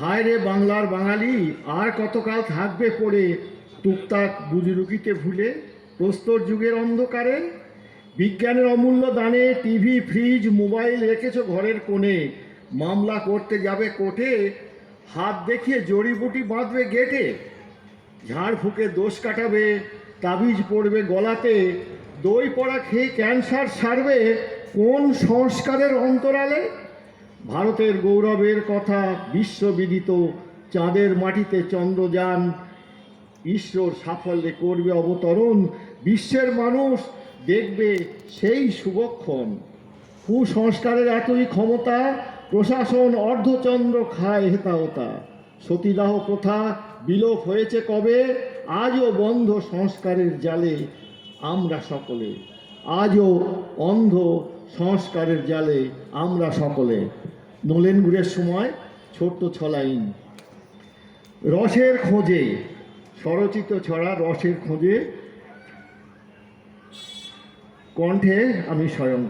হায় রে বাংলার বাঙালি, আর কতকাল থাকবে পড়ে টুকটাক বুজরুকিতে ভুলে? প্রস্তর যুগের অন্ধকারে? বিজ্ঞানের অমূল্য দানে টিভি, ফ্রিজ, মোবাইল রেখেছো ঘরের কোণে। মামলা করতে যাবে কোর্টে, হাত দেখিয়ে জড়িবুটি বাঁধবে গেটে। ঝাড় ফুঁকে দোষ কাটাবে, তাবিজ পড়বে গলাতে। দই পড়া খেয়ে ক্যান্সার সারবে, কোন সংস্কারের অন্তরালে? ভারতের গৌরবের কথা বিশ্ববিদিত, চাঁদের মাটিতে চন্দ্রযান ঈশ্বর সাফল্যে করবে অবতরণ, বিশ্বের মানুষ দেখবে সেই শুভক্ষণ কুসংস্কারের এতই ক্ষমতা, প্রশাসন অর্ধচন্দ্র খায় হেতাহতা। সতীদাহ প্রথা বিলোপ হয়েছে কবে? আজও বন্ধ সংস্কারের জালে আমরা সকলে। আজও অন্ধ সংস্কারের জালে আমরা সকলে। নলেন গুড়ের সময়, ছোট্ট ছলাইন। রসের খোঁজে, স্বরচিত ছড়া রসের খোঁজে, কণ্ঠে আমি স্বয়ং।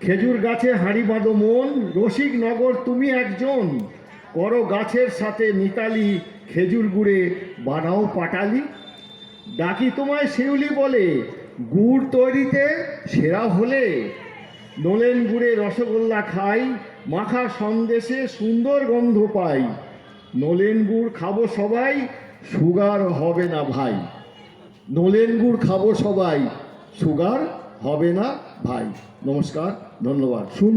খেজুর গাছে হাঁড়ি বাঁধো মন, রসিক নগর তুমি একজন। করো গাছের সাথে মিতালি, খেজুর গুড়ে বানাও পাটালি। ডাকি তোমায় শিউলি বলে, গুড় তৈরিতে সেরা হলে। নলেন গুড়ে রসগোল্লা খাই, মাখা সন্দেশে সুন্দর গন্ধ পাই। নলেন গুড় খাব সবাই, সুগার হবে না ভাই। নলেন গুড় খাব সবাই, সুগার হবে না ভাই। নমস্কার, ধন্যবাদ। শুন